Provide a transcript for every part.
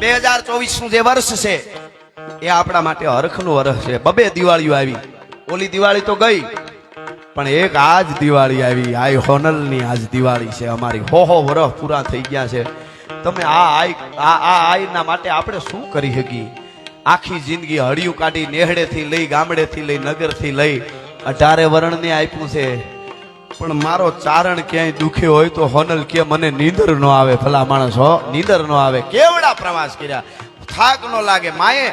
બે હજાર ચોવીસનું જે વર્ષ છે, એ આપણા માટે હરખનું વર્ષ છે. બબે દિવાળીઓ આવી. ઓલી દિવાળી તો ગઈ, પણ એક આજ દિવાળી આવી. આઈ હોનલની આજ દિવાળી છે અમારી. હો હો વર્ષ પૂરા થઈ ગયા છે. તમે આ આઈ આ આ આઈના માટે આપણે શું કરી શકીએ? આખી જિંદગી હળિયું કાઢી નેહડેથી લઈ ગામડેથી લઈ નગરથી લઈ અઢારે વરણને આપ્યું છે. પણ મારો ચારણ ક્યાંય દુખ્યો હોય તો હોનલ કે મને નીંદર ન આવે, ભલા માણસ હો, નીંદર ન આવે. કેવડા પ્રવાસ કર્યા? થાક ન લાગે. માએ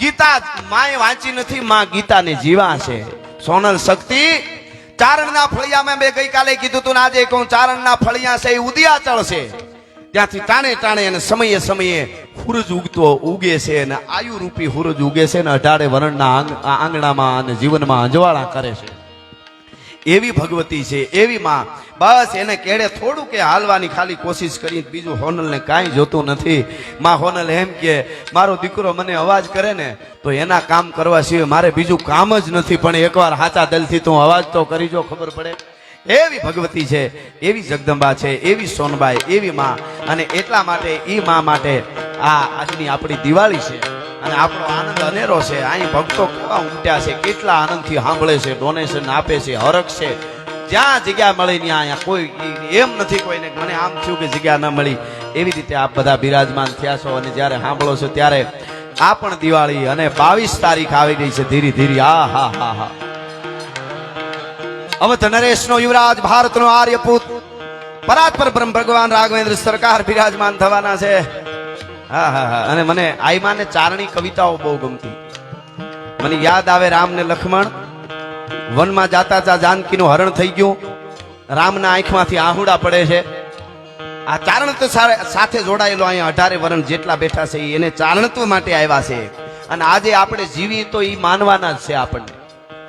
ગીતા માએ વાંચી નથી, માં ગીતાને જીવા છે. સોનલ શક્તિ, ચારણના ફળિયામાં મેં ગઈકાલે કીધું તું આજે કહું, ચારણના ફળિયા છે, એ ઉદયાચળ છે. ત્યાંથી ટાણે ટાણે અને સમયે સમયે હુરજ ઉગતો, ઉગે છે અને આયુરૂપી હુરજ ઉગે છે ને અઢારે વરણના આંગણામાં અને જીવનમાં અંજવાળા કરે છે. એવી ભગવતી છે, એવી માં. બસ એને કેડે થોડું કે હાલવાની ખાલી કોશિશ કરી બીજું હોનલને કાંઈ જોતું નથી. માં હોનલ એમ કે, મારો દીકરો મને અવાજ કરે ને, તો એના કામ કરવા સિવાય મારે બીજું કામ જ નથી, પણ એકવાર હાચા દિલથી તું અવાજ તો કરી જો, ખબર પડે. એવી ભગવતી છે, એવી જગદંબા છે, એવી સોનબાઈ, એવી માં. અને એટલા માટે એ માં માટે આ આજની આપણી દિવાળી છે. અને આપણો આનંદ અનેરો છે. અહીં ભક્તો કેવા ઉમટ્યા છે, કેટલા આનંદથી સાંભળે છે ડોનેશન આપે છે, હરખ છે. જ્યાં જગ્યા મળી ને અહીંયા કોઈ એમ નથી કોઈને મને આમ થયું કે જગ્યા ન મળી. એવી રીતે આપ બધા બિરાજમાન થયા છો અને જ્યારે સાંભળો છો ત્યારે આ પણ દિવાળી અને બાવીસ તારીખ આવી ગઈ છે ધીરે ધીરે. આ, હા હા હા. અવધ નરેશનો યુવરાજ, ભારતનો આર્યપુત, પરાત્પર બ્રહ્મ ભગવાન રાઘવેન્દ્ર સરકાર બિરાજમાન થવાના છે. હા હા હા. અને મને આઈમાને ચારણી કવિતાઓ બહુ ગમતી. મને યાદ આવે રામ ને લખમણ. વનમાં જાતા તા જાનકીનું હરણ થઈ ગયું. રામના આંખમાંથી આહુડા પડે છે. આ ચારણત્વ સાથે જોડાયેલો અહીંયા અઢારે વરણ જેટલા બેઠા છે, એને ચારણત્વ માટે આવ્યા છે. અને આજે આપણે જીવીએ તો એ માનવાના જ છે આપણને.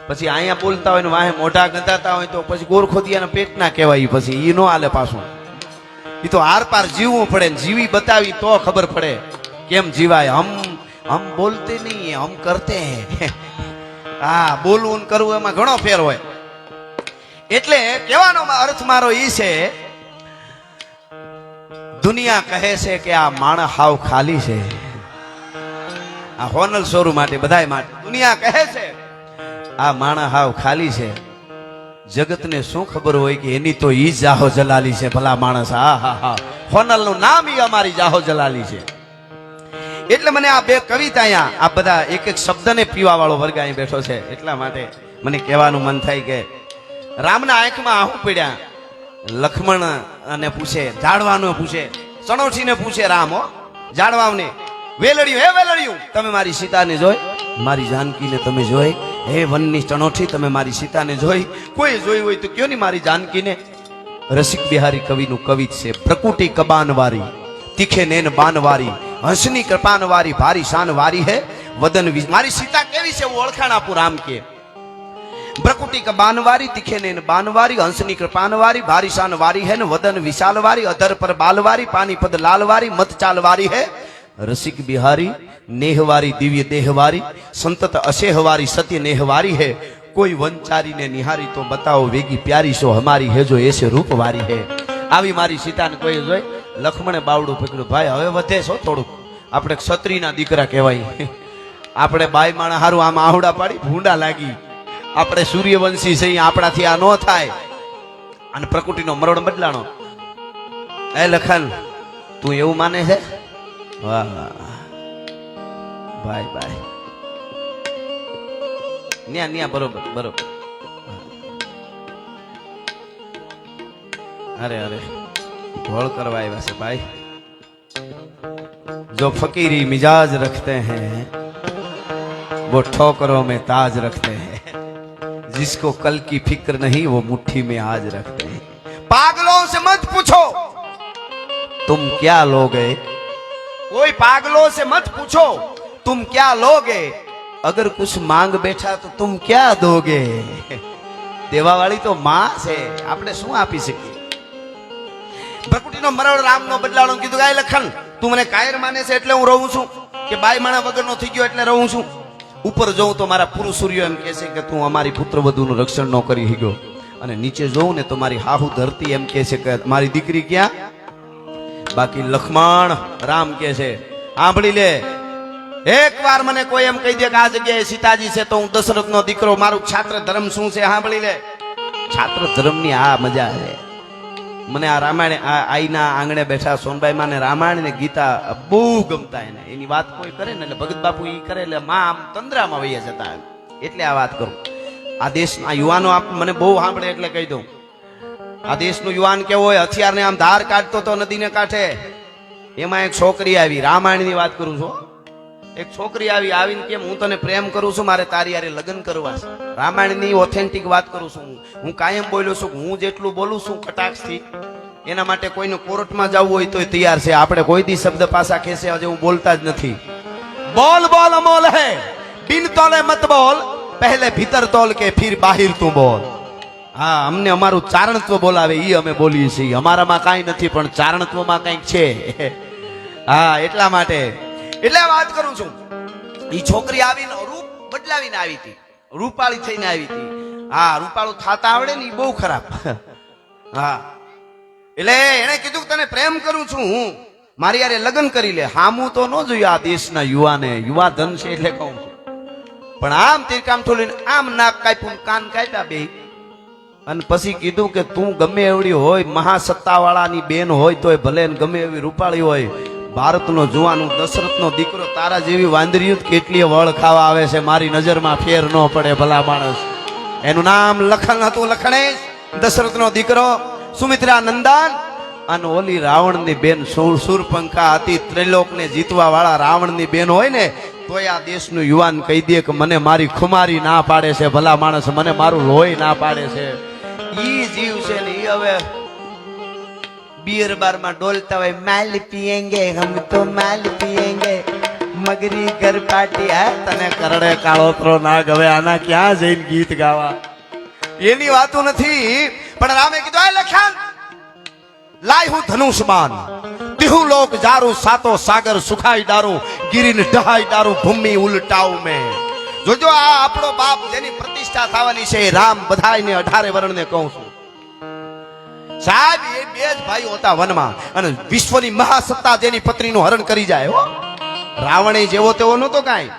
પછી અહીંયા બોલતા હોય ને વાહે મોઢા ગંધાતા હોય તો પછી ગોરખોદિયાના પેટના કહેવાય પછી. એ ન હાલે પાછું. એ તો આર પાર જીવવું પડે ને જીવી બતાવી તો ખબર પડે. કેમ જીવાય? હમ હમ બોલતે નહીં હમ કરતે હા. બોલવું ને કરવું એમાં ઘણો ફેર હોય. એટલે કહેવાનો અર્થ મારો એ છે, દુનિયા કહે છે કે આ માણસ હાવ ખાલી છે. આ હોનલ સોરું માટે, બધાય માટે. દુનિયા કહે છે, આ માણસ હાવ ખાલી છે. જગતને શું ખબર હોય કે એની તો ઈ જાહો જલાલી છે, ભલા માણસ. હા હા હા. હોનલનું નામ ઈ અમારી જાહો જલાલી છે. એટલે મને આ બે કવિતા અહીંયા, આ બધા એક એક શબ્દને પીવા વાળો વર્ગ અહીં બેઠો છે. એટલા માટે મને કહેવાનું મન થાય કે રામના આંખમાં આહું પડ્યા. લક્ષ્મણ અને પૂછે, જાડવાનો પૂછે સણોઠીને પૂછે રામ, હો. જાડવાને વેલડ્યું, હે વેલડ્યું, તમે મારી સીતાને જોઈ, મારી જાનકીને તમે જોઈ હે વનની ચણોઠી તમે મારી સીતાને જોઈ. કોઈ જોઈ હોય તો કયો ની મારી જાનકીને? રસિક બિહારી કવિનું કવિત છે પ્રકૃતિ કબાનવારી, તીખે નેન બાનવારી, હંસની કૃપાનવારી, ભારી શાનવારી હે. વદન વિજ મારી સીતા કેવી છે ઓળખાણ આપું રામ કે. પ્રકૃતિ કબાનવારી બાનવારી તીખે નેન બાનવારી, હંસની કૃપાનવારી, ભારી શાનવારી હે ને વદન વિશાલવારી, અધર પર બાલવારી પાની પદ લાલવારી, મત ચાલવારી હે. રસિક બિહારી, નેહવારી, દિવ્ય દેહવારી, સંતત અસેહવારી, સત્ય નેહવારી હે. કોઈ વંચારીને નિહારી તો બતાવો વેગી પ્યારી સો હમારી હે જો એસે રૂપવારી હે. આવી મારી સીતાને કોઈ જોઈ લખમણે બાવડું પકડ્યું ભાઈ, હવે વધે છો થોડુંક. આપણે ક્ષત્રિયના દીકરા કહેવાય. આપણે બાઈ માણા હારું આમ આહુડા પાડી ભૂંડા લાગી. આપણે સૂર્યવંશી છે આપણાથી આ ન થાય. અને પ્રકૃતિનો મરણ બદલાણો. એ લખન, તું એવું માને છે? વાહ વાહ. ભાઈ ભાઈ ન્યા ન્યા બરોબર બરોબર અરે અરે ઢોળ કરવા આવ્યા છે ભાઈ जो फकीरी मिजाज रखते हैं वो ठोकरों में ताज रखते हैं जिसको कल की फिक्र नहीं वो मुट्ठी में आज रखते हैं पागलों से मत पूछो तुम क्या लोगे कोई पागलों से मत पूछो तुम क्या लोगे अगर कुछ मांग बैठा तो तुम क्या दोगे દેવા વાળી તો માં છે આપણે શું આપી શકીએ પ્રકૃતિનો મરણ રામનો બદલાણો કીધું ગાય લખન તું મને કાયર માને છે એટલે હું રહું છું કે બાઈ માણા વગરનો થઈ ગયો એટલે રહું છું ઉપર જોઉં તો મારા પુરુષ સૂર્ય એમ કહે છે કે તું અમારી પુત્ર વધુનું રક્ષણ ન કરી શક્યો અને નીચે જોઉં ને તો મારી હાહુ ધરતી એમ કહે છે કે મારી દીકરી ક્યાં બાકી લખમણ રામ કહે છે. સાંભળી લે. એક વાર મને કોઈ એમ કહી દે કે આ જગ્યાએ સીતાજી છે તો હું દશરથનો દીકરો, મારું છાત્ર ધર્મ શું છે? સાંભળી લે. છાત્ર ધર્મની આ મજા છે. મને આ રામાયણ, આ આઈના આંગણે બેઠા સોનભાઈ માને રામાયણ ને ગીતા બહુ ગમતા એને. એની વાત કોઈ કરે ને એટલે ભગત બાપુ એ કરે એટલે માં આમ તંદ્રામાં વૈયા જતા. એટલે આ વાત કરું. આ દેશના યુવાનો આપ મને બહુ સાંભળે એટલે કહી દઉં. આ દેશનું યુવાન કેવો હોય, હથિયારને આમ ધાર કાઢતો તો નદીને કાંઠે. એમાં એક છોકરી આવી, રામાયણની વાત કરું છું એક છોકરી આવી, આવીને કેમ, હું તને પ્રેમ કરું છું, મારે તારી યારે લગ્ન કરવા છે. રામાયણની ઓથેન્ટિક વાત કરું છું હું. કાયમ બોલ્યો છું હું જેટલું બોલું છું કટાક્ષથી. એના માટે કોઈને કોર્ટમાં જવું હોય તોય તૈયાર છે. આપણે કોઈ દી શબ્દ પાસા ખેસે હજુ હું બોલતા જ નથી. બોલ બોલ, અમોલ હે. બિન તોલે મત બોલ. પહેલે ભીતર તોલ કે ફિર બાહિર તું બોલ. હા, અમને અમારું ચારણત્વ બોલાવે એ અમે બોલીએ છીએ. અમારામાં કાંઈ નથી, પણ ચારણત્વમાં કંઈક છે. હા, એટલા માટે. એટલે વાત કરું છું. એ છોકરી આવીને રૂપ બદલાવીને આવી હતી. રૂપાળી થઈને આવી હતી. હા, રૂપાળું થાતા આવડે ને એ બહુ ખરાબ. હા. એટલે એણે કીધું કે તને પ્રેમ કરું છું હું. મારી યારે લગ્ન કરી લે. હામું તો ન જોયું આ દેશના યુવાને. યુવા ધન છે એટલે કહું છું. પણ આમ તીરકામ ઠોલીને આમ નાક કાપ્યું કાન કાપ્યા બે. અને પછી કીધું કે તું ગમે એવડી હોય, મહાસત્તાવાળાની બેન હોય તોય ભલે ગમે એવી રૂપાળી હોય, ભારતનો જુવાનું દશરથનો દીકરો તારા જેવી વાંદરીયું કેટલીય વળ ખાવા આવે છે, મારી નજરમાં ફેર ન પડે ભલા માણસ. એનું નામ લખન હતું લખણેશ, દશરથનો દીકરો સુમિત્રા નંદન અને ઓલી રાવણની બેન સુર, સુરપંખા હતી, ત્રિલોકને જીતવા વાળા રાવણની બેન હોય ને, તોય આ દેશનું યુવાન કહી દે કે મને મારી ખુમારી ના પાડે છે, ભલા માણસ, મને મારું લોહી ના પાડે છે. ઈ જીવ છે ને હવે બીર બારમાં ડોલતા હોય, માલ પીએંગે, હમ તો માલ પીએંગે. મગરી ઘર પાટી આ તને કરડે કાળોતરો નાગ, હવે આના ક્યાં જઈને ગીત ગાવા? એની વાતો નથી, પણ રામે કીધું આ લખ્યા લાય હું ધનુષમાન દિહુ લોક જારું સાતો સાગર સુખાઈ દારું, ગિરીન ડહાઈ ડારું ભૂમિ ઉલટાવ મેં. જોજો, આ આપણો બાપ જેની પ્રતિષ્ઠા થવાની છે રામ બધાયને અઢારે વર્ણને કહું છું. સાહેબ, એ બે જ ભાઈઓ હતા વનમાં, અને વિશ્વની મહાસત્તા જેની પત્નીનું હરણ કરી જાય રાવણ જેવો તેવો નહોતો કાંઈ.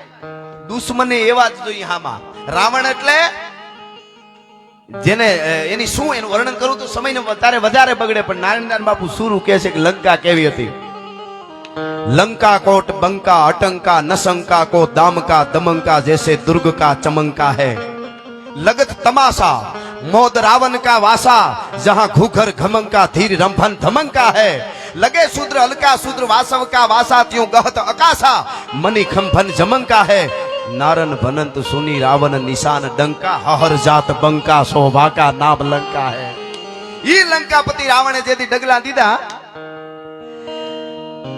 દુશ્મને એવા જ જોઈએ હામાં. રાવણ એટલે જેને એની શું એનું વર્ણન કરું તો સમયને વધારે વધારે બગડે, પણ નારાયણ બાપુ સુરું કહે છે કે લંકા કેવી હતી? लंका कोट, बंका, अटंका नशंका को दाम का दमंका जैसे दुर्ग का चमंका है। लगत तमाशा, मोद रावण का वासा, जहाँ घूखर घमंका, धीर रंभन धमंका है। लगे शूद्र अलका शूद्र वासव का वासा, त्यों गहत अकाशा मनी खंभन जमंका है। नारन भनंत सुनी रावण निशान डंका हर जात बंका सोभा का नाम लंका है। ये लंकापति रावण जेदी डगला दीदा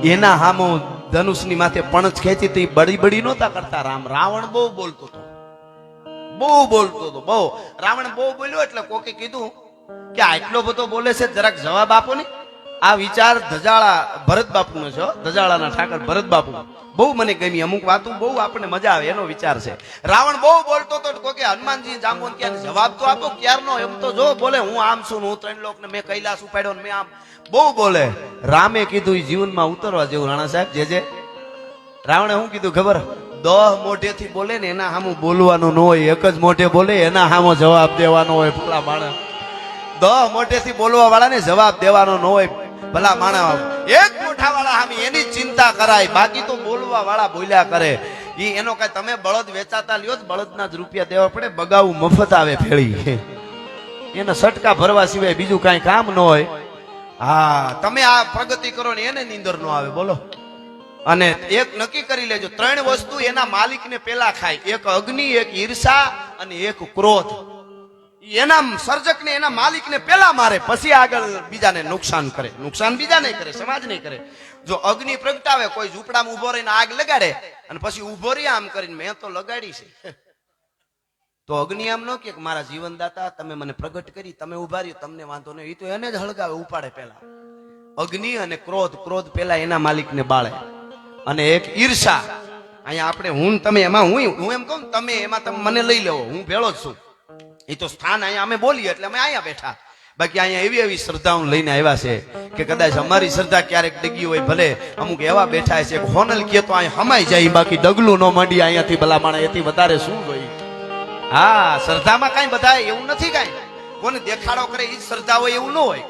એના હામો ધનુષની માથે પણચ ખેંચી તો ઈ બડી બડી નહોતા કરતા. રામ, રાવણ બહુ બોલતો હતો. બહુ બોલતો હતો, બહુ. રાવણ બહુ બોલ્યો એટલે કોકે કીધું કે આટલો બધો બોલે છે, જરાક જવાબ આપો ને. આ વિચાર ધજાળા ભરત બાપુનો છે ધજાળાના ઠાકર ભરત બાપુ. બહુ મને ગમી અમુક વાતો, બહુ આપણને મજા આવે, એનો વિચાર છે. રાવણ બહુ બોલતો હતો તો કોકે હનુમાનજી જાંબુન ક્યાં જવાબ તો આપો ક્યારનો એમ તો જો બોલે, હું આમ છું હું ત્રણ લોક ને મેં કૈલાસ ઉપાડ્યો મેં આમ. બહુ બોલે. રામે કીધું એ જીવનમાં ઉતરવા જેવું રાણા સાહેબ, જે જે. રાવણે શું કીધું ખબર? દહ મોઢેથી બોલે ને એના સામું બોલવાનું ન હોય, એક જ મોઢે બોલે, એના સામો જવાબ દેવાનો હોય ભલા માણસ. દહ મોઢેથી બોલવા વાળાને જવાબ દેવાનો ન હોય ભલા માણસ એક મોઢા વાળા સામે એની ચિંતા કરાય, બાકી તો બોલવા વાળા બોલ્યા કરે. ઈ એનો કઈ તમે બળદ વેચાતા લ્યો બળદના જ રૂપિયા દેવા પડે બગાવું મફત આવે ફેળી એને સટકા ભરવા સિવાય બીજું કાંઈ કામ ન હોય. હા, તમે આ પ્રગતિ કરો ને એને નીંદર ન આવે, બોલો. અને એક નક્કી કરી લેજો, ત્રણ વસ્તુ એના માલિકને પેલા ખાય, એક અગ્નિ, એક ઈર્ષા અને એક ક્રોધ. એના સર્જકને, એના માલિકને પેલા મારે, પછી આગળ બીજાને નુકસાન કરે. નુકસાન બીજા નહીં કરે સમાજ નહીં કરે. જો અગ્નિ પ્રગટાવે, કોઈ ઝૂંપડામાં ઊભો રહીને આગ લગાડે, અને પછી ઊભો રહી આમ કરીને, મેં તો લગાડી છે. તો અગ્નિ આમ ન કે મારા જીવનદાતા, તમે મને પ્રગટ કરી, તમે ઊભા રહ્યો, તમને વાંધો નહીં. એ તો એને જ હળગાવે, ઉપાડે પેલા. અગ્નિ અને ક્રોધ ક્રોધ પેલા એના માલિકને બાળે. અને એક ઈર્ષા. અહીંયા આપણે, હું તમે, એમાં હું હું એમ કહું તમે એમાં તમે મને લઈ લેવો, હું ભેળો જ છું. એ તો સ્થાન અહીંયા અમે બોલીએ એટલે અમે અહીંયા બેઠા. બાકી અહીંયા એવી એવી શ્રદ્ધાઓ લઈને આવ્યા છે કે કદાચ અમારી શ્રદ્ધા ક્યારેક ડગી હોય, ભલે અમુક એવા બેઠા છે, હોનલ કે તો અહીંયા હમાઈ જાય, બાકી ડગલું ન માંડી અહીંયાથી ભલામણ, એથી વધારે શું હોય હા, શ્રદ્ધામાં કાંઈ બધા એવું નથી કાંઈ. કોને દેખાડો કરે એ શ્રદ્ધા હોય એવું ન હોય.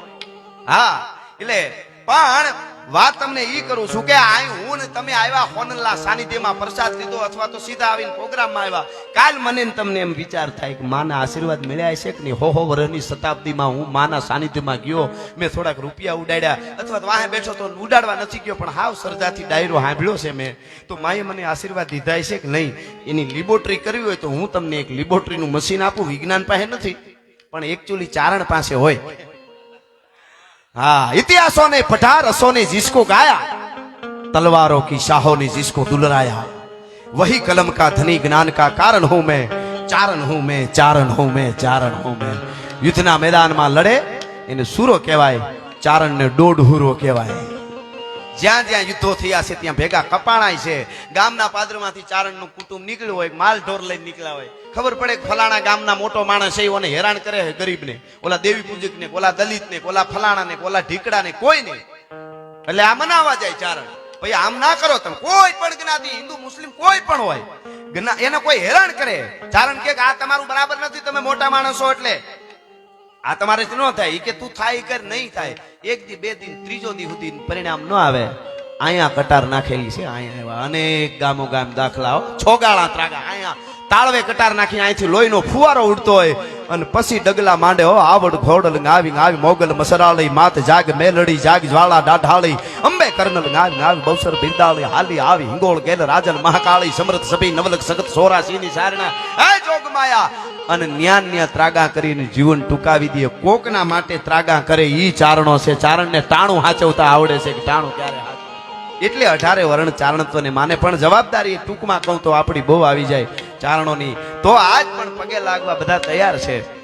હા, એટલે પણ વાત તમને ઈ કરું છું કે આ હું ને તમે આવ્યા હોનલા સાનિધ્યમાં પ્રસાદ લીધો અથવા તો સીધા આવીને પ્રોગ્રામમાં આવ્યા. કાલ મને તમને એમ વિચાર થાય કે માના આશીર્વાદ મળ્યા છે કે નહીં? હો વર્ષની શતાબ્દીમાં હું માના સાનિધ્યમાં ગયો. મેં થોડાક રૂપિયા ઉડાડ્યા અથવા તો વાહે બેઠો તો ઉડાડવા નથી ગયો, પણ હાવ શ્રદ્ધાથી ડાયરો સાંભળ્યો છે મેં. તો માએ મને આશીર્વાદ દીધા છે કે નહીં? એની લિબોટરી કરવી હોય તો હું તમને એક લિબોટરીનું મશીન આપું. વિજ્ઞાન પાસે નથી, પણ એકચ્યુઅલી ચારણ પાસે હોય. हाँ इतिहासों ने पढ़ा रसों ने जिसको गाया तलवारों की शाहों ने जिसको दुलराया वही कलम का धनी ज्ञान का कारण हूं मैं चारण हूं मैं चारण हूं मैं चारण हूं मैं યુદ્ધના મેદાનમાં લડે એને સૂરો કહેવાય ચારણને દોઢહુરો કહેવાય જ્યાં જ્યાં યુદ્ધો થયા છે, ત્યાં ભેગા કપાણાય છે. ગામના પાદરમાંથી ચારણનું કુટુંબ નીકળ્યું હોય માલ ઢોર લઈને નીકળ્યા હોય. ખબર પડે કે ફલાણા ગામના મોટો માણસ છે ઓને હેરાન કરે છે ગરીબને. ઓલા દેવી પૂજકને, ઓલા દલિતને, ઓલા ફલાણાને, ઓલા ઢીકડાને કોઈ નહીં એટલે આ મનાવા જાય ચારણ. ભાઈ, આમ ના કરો તમે. કોઈ પણ જ્ઞાતિ, હિન્દુ, મુસ્લિમ, કોઈ પણ હોય એને કોઈ હેરાન કરે. ચારણ કે આ તમારું બરાબર નથી, તમે મોટા માણસો એટલે. આ તમારે ન થાય. કે તું થાય કર નહીં થાય. એક દી, બે દિન ત્રીજો દી સુધી પરિણામ ન આવે. અહીંયા કટાર નાખેલી છે, અહીંયા એવા અનેક ગામો ગામ દાખલાઓ. છોગાળા ત્રાગા, અહીંયા તાળવે કટાર નાખી, અહીંથી લોહીનો ફુવારો ઉડતો હોય અને પછી ડગલા માંડે, હો, આવડ ઘોડલ ગાવી ગાવી, મોગલ મસરાળી, માત જાગ મેલડી, જાગ જ્વાળા ડાઢાળી અંબે કર્નલ ગાવી ગાવી બવસર બિરદાળી, હાલી આવી, હિંગોળ ગેલ રાજન મહાકાળી, સમૃદ્ધ સભી નવલક સગત સોરાસીની સારણા. હે અને ન્યા ન્યા ત્રાગા કરીને જીવન ટૂંકાવી દે. કોકના માટે ત્રાગા કરે ઈ ચારણો છે. ચારણને ટાણું હાચવતા આવડે છે કે ટાણું ક્યારે. એટલે અઢારે વર્ણ ચારણત્વને માને. પણ જવાબદારી ટૂંકમાં કહું તો આપણી બહુ આવી જાય ચારણોની. તો આજ પણ પગે લાગવા બધા તૈયાર છે.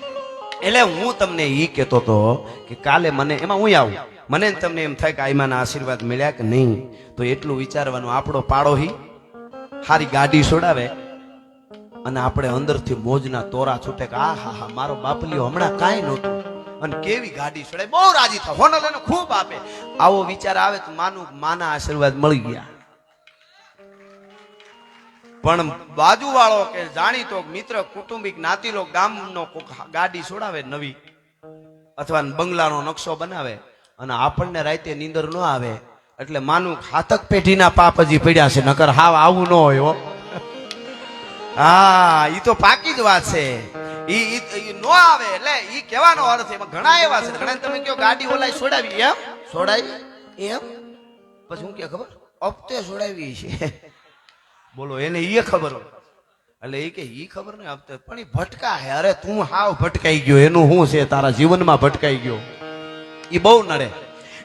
એટલે હું તમને ઈ કહેતો તો કે કાલે મને એમાં હું આવું? મને તમને એમ થાય કે આઈમાના આશીર્વાદ મળ્યા કે નહીં? તો એટલું વિચારવાનું આપણો પાડોહી સારી ગાડી છોડાવે. અને આપણે અંદરથી મોજના તોરા છૂટે કે, આ, હા હા, મારો બાપલીઓ હમણાં કાંઈ નહોતું. અને કેવી ગાડી છોડે બહુ રાજી થાય. હોનર એને ખૂબ આપે. આવો વિચાર આવે તો માનું માના આશીર્વાદ મળી ગયા. પણ બાજુ વાળો કે જાણીતો મિત્ર, કુટુંબિક જ્ઞાતિલો ગામનો ગાડી છોડાવે નવી. અથવા બંગલાનો નકશો બનાવે. અને આપણને રાતે નીંદર ન આવે. એટલે માનું હાથક પેઢીના પાપ હજી પડ્યા છે. નકર હાવ આવું ન હોય હો ઈ તો પાકી જ વાત છે. ઈ ઈ નો આવે એટલે ઈ કહેવાનો અર્થ એમાં ઘણા એવા છે. ઘણા તમે કયો ગાડી ઓલાય છોડાવી એમ? છોડાવી? એમ? પછી હું કે ખબર? હપ્તે છોડાવી છે બોલો એને ઈ ખબર એટલે એ કે ઈ ખબર ને હપ્તે. પણ ઈ ભટકા હે. અરે તું હાવ ભટકાઈ ગયો. એનું શું છે? તારા જીવનમાં ભટકાઈ ગયો. ઈ બહુ નડે.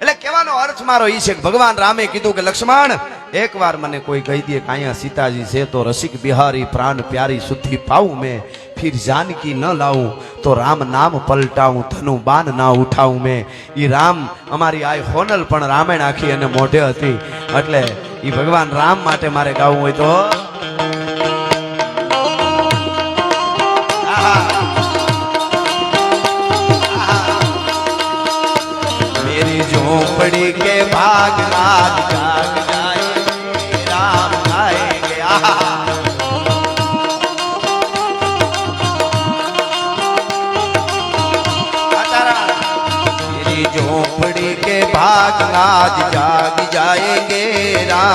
એટલે કહેવાનો અર્થ મારો ઈ છે ભગવાન રામે કીધું કે લક્ષ્મણ એકવાર મને કોઈ કહી દે કે અહીંયા સીતાજી છે, તો રસિક બિહારી પ્રાણ પ્યારી સુધી પાઉં મેં. ફિર જાનકી ન લાવું, તો રામ નામ પલટાવું, ધનુ બાન ના ઉઠાવું મેં. એ રામ અમારી આઈ હોનલ પણ રામાયણ આખી અને મોઢે હતી. એટલે એ ભગવાન રામ માટે મારે ગાવું હોય તો મેરી ઝોપડી કે ભાગ રાત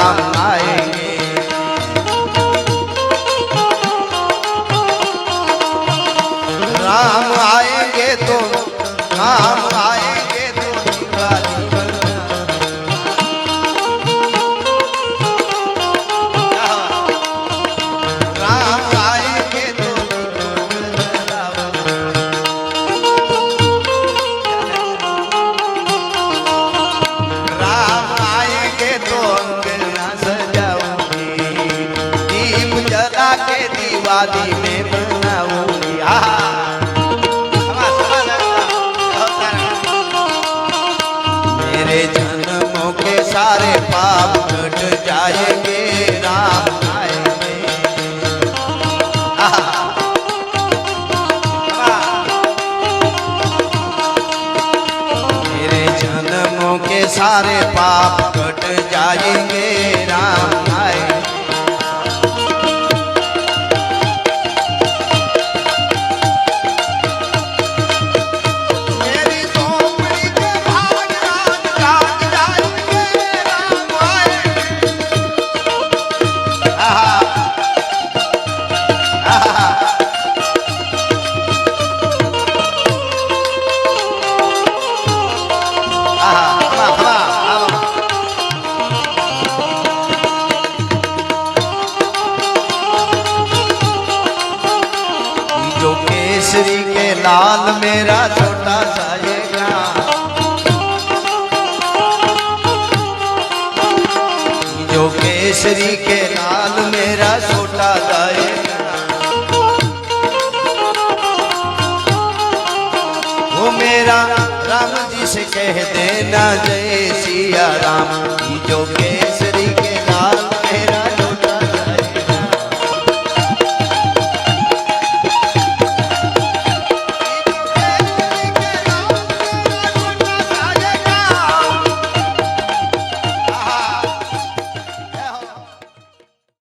राम केसरी के लाल मेरा छोटा जाएगा वो मेरा राम जी से कह देना जय सिया राम जो के